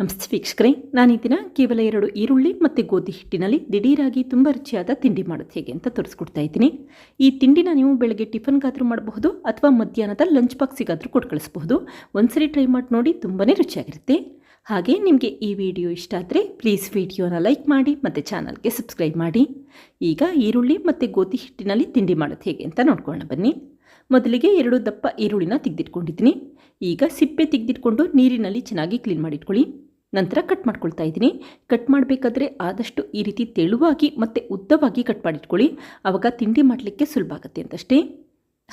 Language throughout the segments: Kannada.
ನಮಸ್ತೆ ವೀಕ್ಷಕರೇ ನಾನು ಈ ದಿನ ಕೇವಲ ಎರಡು ಈರುಳ್ಳಿ ಮತ್ತು ಗೋಧಿ ಹಿಟ್ಟಿನಲ್ಲಿ ದಿಢೀರಾಗಿ ತುಂಬ ರುಚಿಯಾದ ತಿಂಡಿ ಮಾಡೋದು ಹೇಗೆ ಅಂತ ತೋರಿಸ್ಕೊಡ್ತಾ ಇದ್ದೀನಿ. ಈ ತಿಂಡಿನ ನೀವು ಬೆಳಗ್ಗೆ ಟಿಫನ್ಗಾದರೂ ಮಾಡಬಹುದು ಅಥವಾ ಮಧ್ಯಾಹ್ನದ ಲಂಚ್ ಬಾಕ್ಸಿಗಾದರೂ ಕೊಟ್ಟು ಕಳಿಸಬಹುದು. ಒಂದ್ಸರಿ ಟ್ರೈ ಮಾಡಿ ನೋಡಿ ತುಂಬಾ ರುಚಿಯಾಗಿರುತ್ತೆ. ಹಾಗೆ ನಿಮಗೆ ಈ ವಿಡಿಯೋ ಇಷ್ಟ ಆದರೆ ಪ್ಲೀಸ್ ವಿಡಿಯೋನ ಲೈಕ್ ಮಾಡಿ ಮತ್ತು ಚಾನಲ್ಗೆ ಸಬ್ಸ್ಕ್ರೈಬ್ ಮಾಡಿ. ಈಗ ಈರುಳ್ಳಿ ಮತ್ತು ಗೋಧಿ ಹಿಟ್ಟಿನಲ್ಲಿ ತಿಂಡಿ ಮಾಡೋದು ಹೇಗೆ ಅಂತ ನೋಡ್ಕೊಳ್ಳೋಣ ಬನ್ನಿ. ಮೊದಲಿಗೆ ಎರಡು ದಪ್ಪ ಈರುಳ್ಳಿನ ತೆಗೆದಿಟ್ಕೊಂಡಿದ್ದೀನಿ. ಈಗ ಸಿಪ್ಪೆ ತೆಗೆದಿಟ್ಕೊಂಡು ನೀರಿನಲ್ಲಿ ಚೆನ್ನಾಗಿ ಕ್ಲೀನ್ ಮಾಡಿಟ್ಕೊಳ್ಳಿ. ನಂತರ ಕಟ್ ಮಾಡ್ಕೊಳ್ತಾ ಇದ್ದೀನಿ. ಕಟ್ ಮಾಡಬೇಕಾದ್ರೆ ಆದಷ್ಟು ಈ ರೀತಿ ತೆಳುವಾಗಿ ಮತ್ತು ಉದ್ದವಾಗಿ ಕಟ್ ಮಾಡಿಟ್ಕೊಳ್ಳಿ. ಆವಾಗ ತಿಂಡಿ ಮಾಡಲಿಕ್ಕೆ ಸುಲಭ ಆಗುತ್ತೆ ಅಂತಷ್ಟೇ.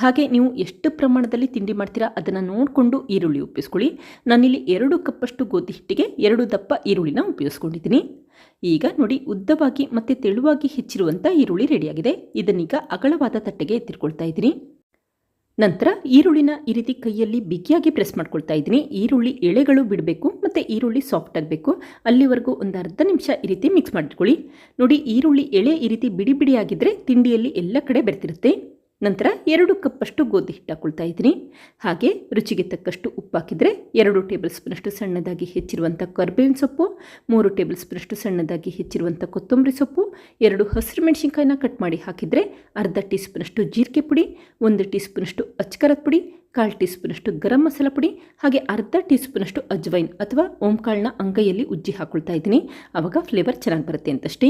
ಹಾಗೆ ನೀವು ಎಷ್ಟು ಪ್ರಮಾಣದಲ್ಲಿ ತಿಂಡಿ ಮಾಡ್ತೀರಾ ಅದನ್ನು ನೋಡಿಕೊಂಡು ಈರುಳ್ಳಿ ಉಪಯೋಗಿಸ್ಕೊಳ್ಳಿ ನಾನಿಲ್ಲಿ ಎರಡು ಕಪ್ಪಷ್ಟು ಗೋಧಿ ಹಿಟ್ಟಿಗೆ ಎರಡು ದಪ್ಪ ಈರುಳ್ಳಿನ ಉಪಯೋಗಿಸ್ಕೊಂಡಿದ್ದೀನಿ. ಈಗ ನೋಡಿ ಉದ್ದವಾಗಿ ಮತ್ತು ತೆಳುವಾಗಿ ಹೆಚ್ಚಿರುವಂಥ ಈರುಳ್ಳಿ ರೆಡಿಯಾಗಿದೆ ಇದನ್ನೀಗ ಅಗಲವಾದ ತಟ್ಟೆಗೆ ಎತ್ತಿಟ್ಕೊಳ್ತಾ ಇದ್ದೀನಿ. ನಂತರ ಈರುಳ್ಳಿನ ಈ ರೀತಿ ಕೈಯಲ್ಲಿ ಬಿಗಿಯಾಗಿ ಪ್ರೆಸ್ ಮಾಡ್ಕೊಳ್ತಾ ಇದ್ದೀನಿ. ಈರುಳ್ಳಿ ಎಳೆಗಳು ಬಿಡಬೇಕು ಮತ್ತು ಈರುಳ್ಳಿ ಸಾಫ್ಟ್ ಆಗಬೇಕು. ಅಲ್ಲಿವರೆಗೂ ಒಂದು ಅರ್ಧ ನಿಮಿಷ ಈ ರೀತಿ ಮಿಕ್ಸ್ ಮಾಡ್ಕೊಳ್ಳಿ ನೋಡಿ, ಈರುಳ್ಳಿ ಎಳೆ ಈ ರೀತಿ ಬಿಡಿ ಬಿಡಿಯಾಗಿದ್ದರೆ ತಿಂಡಿಯಲ್ಲಿ ಎಲ್ಲ ಕಡೆ ಬೆರ್ತಿರುತ್ತೆ. ನಂತರ ಎರಡು ಕಪ್ಪಷ್ಟು ಗೋಧಿ ಹಿಟ್ಟು ಹಾಕೊಳ್ತಾ ಇದ್ದೀನಿ. ಹಾಗೆ ರುಚಿಗೆ ತಕ್ಕಷ್ಟು ಉಪ್ಪು ಹಾಕಿದರೆ ಎರಡು ಟೇಬಲ್ ಸ್ಪೂನಷ್ಟು ಸಣ್ಣದಾಗಿ ಹೆಚ್ಚಿರುವಂಥ ಕರ್ಬೇವಿನ ಸೊಪ್ಪು, ಮೂರು ಟೇಬಲ್ ಸ್ಪೂನಷ್ಟು ಸಣ್ಣದಾಗಿ ಹೆಚ್ಚಿರುವಂಥ ಕೊತ್ತಂಬರಿ ಸೊಪ್ಪು, ಎರಡು ಹಸಿರು ಮೆಣಸಿನ್ಕಾಯಿನ ಕಟ್ ಮಾಡಿ ಹಾಕಿದರೆ ಅರ್ಧ ಟೀ ಸ್ಪೂನಷ್ಟು ಜೀರಿಗೆ ಪುಡಿ, ಒಂದು ಟೀ ಸ್ಪೂನಷ್ಟು ಅಚ್ಕರದ ಪುಡಿ, ಕಾಲು ಟೀ ಸ್ಪೂನಷ್ಟು ಗರಂ ಮಸಾಲ ಪುಡಿ, ಹಾಗೆ ಅರ್ಧ ಟೀ ಸ್ಪೂನಷ್ಟು ಅಜ್ವೈನ್ ಅಥವಾ ಓಂಕಾಳನ್ನ ಅಂಗೈಯಲ್ಲಿ ಉಜ್ಜಿ ಹಾಕೊಳ್ತಾ ಇದ್ದೀನಿ. ಆವಾಗ ಫ್ಲೇವರ್ ಚೆನ್ನಾಗಿ ಬರುತ್ತೆ ಅಂತಷ್ಟೇ.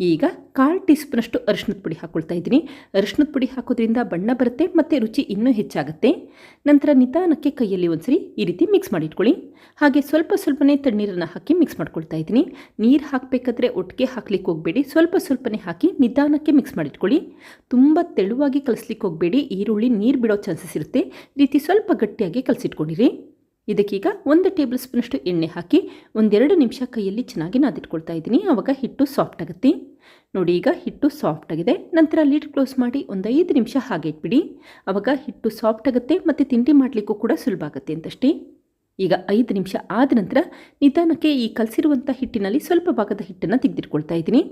ಈಗ ಕಾಲು ಟೀ ಸ್ಪೂನಷ್ಟು ಅರಿಶಿನದ ಪುಡಿ ಹಾಕ್ಕೊಳ್ತಾ ಇದ್ದೀನಿ. ಅರಿಶಿನದ ಪುಡಿ ಹಾಕೋದ್ರಿಂದ ಬಣ್ಣ ಬರುತ್ತೆ ಮತ್ತು ರುಚಿ ಇನ್ನೂ ಹೆಚ್ಚಾಗುತ್ತೆ. ನಂತರ ನಿಧಾನಕ್ಕೆ ಕೈಯಲ್ಲಿ ಒಂದ್ಸರಿ ಈ ರೀತಿ ಮಿಕ್ಸ್ ಮಾಡಿಟ್ಕೊಳ್ಳಿ. ಹಾಗೆ ಸ್ವಲ್ಪ ಸ್ವಲ್ಪನೇ ತಣ್ಣೀರನ್ನು ಹಾಕಿ ಮಿಕ್ಸ್ ಮಾಡ್ಕೊಳ್ತಾ ಇದ್ದೀನಿ. ನೀರು ಹಾಕಬೇಕಾದ್ರೆ ಒಟ್ಟಿಗೆ ಹಾಕ್ಲಿಕ್ಕೆ ಹೋಗಬೇಡಿ. ಸ್ವಲ್ಪ ಸ್ವಲ್ಪನೇ ಹಾಕಿ ನಿಧಾನಕ್ಕೆ ಮಿಕ್ಸ್ ಮಾಡಿಟ್ಕೊಳ್ಳಿ. ತುಂಬ ತೆಳುವಾಗಿ ಕಲಿಸ್ಲಿಕ್ಕೆ ಹೋಗಬೇಡಿ. ಈರುಳ್ಳಿ ನೀರು ಬಿಡೋ ಚಾನ್ಸಸ್ ಇರುತ್ತೆ. ಈ ರೀತಿ ಸ್ವಲ್ಪ ಗಟ್ಟಿಯಾಗಿ ಕಲಸಿಟ್ಕೊಂಡಿರಿ. ಇದಕ್ಕೀಗ ಒಂದು ಟೇಬಲ್ ಸ್ಪೂನಷ್ಟು ಎಣ್ಣೆ ಹಾಕಿ ಒಂದೆರಡು ನಿಮಿಷ ಕೈಯಲ್ಲಿ ಚೆನ್ನಾಗಿ ನಾದಿಟ್ಕೊಳ್ತಾ ಇದ್ದೀನಿ. ಆವಾಗ ಹಿಟ್ಟು ಸಾಫ್ಟ್ ಆಗುತ್ತೆ. ನೋಡಿ, ಈಗ ಹಿಟ್ಟು ಸಾಫ್ಟ್ ಆಗಿದೆ. ನಂತರ ಲೀಡ್ ಕ್ಲೋಸ್ ಮಾಡಿ ಒಂದು ಐದು ನಿಮಿಷ ಹಾಗೆ ಇಟ್ಬಿಡಿ. ಆವಾಗ ಹಿಟ್ಟು ಸಾಫ್ಟ್ ಆಗುತ್ತೆ ಮತ್ತು ತಿಂಡಿ ಮಾಡಲಿಕ್ಕೂ ಕೂಡ ಸುಲಭ ಆಗುತ್ತೆ ಅಂತಷ್ಟೇ. ಈಗ ಐದು ನಿಮಿಷ ಆದ ನಂತರ ನಿಧಾನಕ್ಕೆ ಈ ಕಲಸಿರುವಂಥ ಹಿಟ್ಟಿನಲ್ಲಿ ಸ್ವಲ್ಪ ಭಾಗದ ಹಿಟ್ಟನ್ನು ತೆಗೆದಿಟ್ಕೊಳ್ತಾ ಇದ್ದೀನಿ.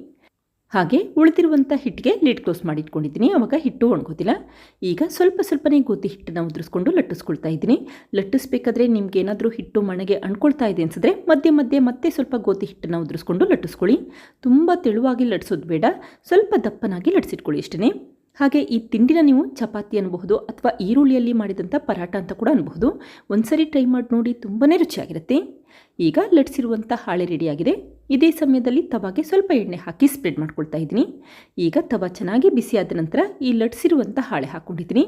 ಹಾಗೆ ಉಳಿದಿರುವಂಥ ಹಿಟ್ಟಿಗೆ ಲಿಡ್ ಕ್ಲೋಸ್ ಮಾಡಿಟ್ಕೊಂಡಿದ್ದೀನಿ ಅವಾಗ ಹಿಟ್ಟು ಒಣಗೋದಿಲ್ಲ. ಈಗ ಸ್ವಲ್ಪ ಸ್ವಲ್ಪನೇ ಗೋಧಿ ಹಿಟ್ಟನ್ನು ಉದುರಿಸ್ಕೊಂಡು ಲಟ್ಟಿಸ್ಕೊಳ್ತಾ ಇದ್ದೀನಿ. ಲಟ್ಟಿಸ್ಬೇಕಾದ್ರೆ ನಿಮ್ಗೆ ಏನಾದರೂ ಹಿಟ್ಟು ಮಣಗೆ ಅಣ್ಕೊಳ್ತಾ ಇದೆ ಅನಿಸಿದ್ರೆ ಮಧ್ಯೆ ಮಧ್ಯೆ ಮತ್ತೆ ಸ್ವಲ್ಪ ಗೋಧಿ ಹಿಟ್ಟನ್ನು ಉದುರಿಸ್ಕೊಂಡು ಲಟ್ಟಿಸ್ಕೊಳ್ಳಿ. ತುಂಬ ತೆಳುವಾಗಿ ಲಟ್ಸೋದು ಬೇಡ. ಸ್ವಲ್ಪ ದಪ್ಪನಾಗಿ ಲಟ್ಸಿಟ್ಕೊಳ್ಳಿ ಅಷ್ಟೇ ಹಾಗೆ ಈ ತಿಂಡಿನ ನೀವು ಚಪಾತಿ ಅನ್ಬಹುದು ಅಥವಾ ಈರುಳ್ಳಿಯಲ್ಲಿ ಮಾಡಿದಂಥ ಪರಾಟ ಅಂತ ಕೂಡ ಅನ್ಬಹುದು. ಒಂದ್ಸರಿ ಟ್ರೈ ಮಾಡಿ ನೋಡಿ ತುಂಬಾ ರುಚಿಯಾಗಿರುತ್ತೆ. ಈಗ ಲಟ್ಸಿರುವಂಥ ಹಾಳೆ ರೆಡಿಯಾಗಿದೆ. ಇದೇ ಸಮಯದಲ್ಲಿ ತವಾಗೆ ಸ್ವಲ್ಪ ಎಣ್ಣೆ ಹಾಕಿ ಸ್ಪ್ರೆಡ್ ಮಾಡ್ಕೊಳ್ತಾ ಇದ್ದೀನಿ. ಈಗ ತವ ಚೆನ್ನಾಗಿ ಬಿಸಿಯಾದ ನಂತರ ಈ ಲಟ್ಸಿರುವಂಥ ಹಾಳೆ ಹಾಕ್ಕೊಂಡಿದ್ದೀನಿ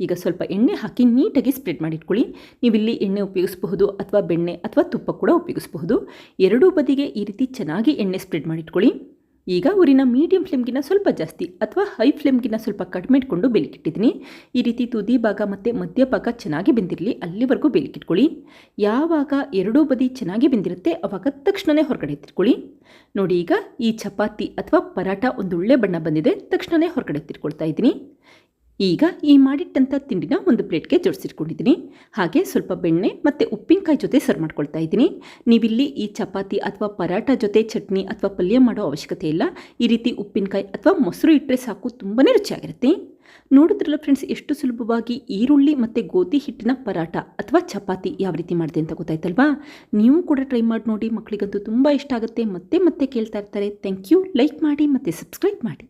ಈಗ ಸ್ವಲ್ಪ ಎಣ್ಣೆ ಹಾಕಿ ನೀಟಾಗಿ ಸ್ಪ್ರೆಡ್ ಮಾಡಿಟ್ಕೊಳ್ಳಿ. ನೀವಿಲ್ಲಿ ಎಣ್ಣೆ ಉಪಯೋಗಿಸಬಹುದು ಅಥವಾ ಬೆಣ್ಣೆ ಅಥವಾ ತುಪ್ಪ ಕೂಡ ಉಪಯೋಗಿಸಬಹುದು. ಎರಡೂ ಬದಿಗೆ ಈ ರೀತಿ ಚೆನ್ನಾಗಿ ಎಣ್ಣೆ ಸ್ಪ್ರೆಡ್ ಮಾಡಿಟ್ಕೊಳ್ಳಿ. ಈಗ ಊರಿನ ಮೀಡಿಯಂ ಫ್ಲೇಮ್ಗಿನ ಸ್ವಲ್ಪ ಜಾಸ್ತಿ ಅಥವಾ ಹೈ ಫ್ಲೇಮ್ಗಿನ ಸ್ವಲ್ಪ ಕಡಿಮೆ ಇಟ್ಕೊಂಡು ಬೆಲಿಕಿಟ್ಟಿದ್ದೀನಿ. ಈ ರೀತಿ ತುದಿ ಭಾಗ ಮತ್ತು ಮಧ್ಯ ಭಾಗ ಚೆನ್ನಾಗಿ ಬೆಂದಿರಲಿ, ಅಲ್ಲಿವರೆಗೂ ಬೆಲಿಕಿಟ್ಕೊಳ್ಳಿ. ಯಾವಾಗ ಎರಡೂ ಬದಿ ಚೆನ್ನಾಗಿ ಬೆಂದಿರುತ್ತೆ, ಅವಾಗ ತಕ್ಷಣವೇ ಹೊರಗಡೆ ಎತ್ತಿಟ್ಕೊಳ್ಳಿ. ನೋಡಿ ಈಗ ಈ ಚಪಾತಿ ಅಥವಾ ಪರಾಟ ಒಂದು ಒಳ್ಳೆ ಬಣ್ಣ ಬಂದಿದೆ ತಕ್ಷಣವೇ ಹೊರಗಡೆ ಎತ್ತಿಟ್ಕೊಳ್ತಾ ಇದ್ದೀನಿ. ಈಗ ಈ ಮಾಡಿಟ್ಟಂಥ ತಿಂಡಿನ ಒಂದು ಪ್ಲೇಟ್ಗೆ ಜೋಡಿಸಿಟ್ಕೊಂಡಿದ್ದೀನಿ. ಹಾಗೆ ಸ್ವಲ್ಪ ಬೆಣ್ಣೆ ಮತ್ತು ಉಪ್ಪಿನಕಾಯಿ ಜೊತೆ ಸರ್ವ್ ಮಾಡ್ಕೊಳ್ತಾ ಇದ್ದೀನಿ. ನೀವಿಲ್ಲಿ ಈ ಚಪಾತಿ ಅಥವಾ ಪರಾಟ ಜೊತೆ ಚಟ್ನಿ ಅಥವಾ ಪಲ್ಯ ಮಾಡೋ ಅವಶ್ಯಕತೆ ಇಲ್ಲ. ಈ ರೀತಿ ಉಪ್ಪಿನಕಾಯಿ ಅಥವಾ ಮೊಸರು ಇಟ್ಟರೆ ಸಾಕು ತುಂಬಾ ರುಚಿಯಾಗಿರುತ್ತೆ. ನೋಡಿದ್ರಲ್ಲ ಫ್ರೆಂಡ್ಸ್, ಎಷ್ಟು ಸುಲಭವಾಗಿ ಈರುಳ್ಳಿ ಮತ್ತು ಗೋಧಿ ಹಿಟ್ಟಿನ ಪರಾಟ ಅಥವಾ ಚಪಾತಿ ಯಾವ ರೀತಿ ಮಾಡಿದೆ ಅಂತ ಗೊತ್ತಾಯ್ತಲ್ವಾ? ನೀವು ಕೂಡ ಟ್ರೈ ಮಾಡಿ ನೋಡಿ, ಮಕ್ಕಳಿಗಂತೂ ತುಂಬ ಇಷ್ಟ ಆಗುತ್ತೆ. ಮತ್ತೆ ಮತ್ತೆ ಕೇಳ್ತಾ ಇರ್ತಾರೆ. Thank you. ಲೈಕ್ ಮಾಡಿ ಮತ್ತು ಸಬ್ಸ್ಕ್ರೈಬ್ ಮಾಡಿ.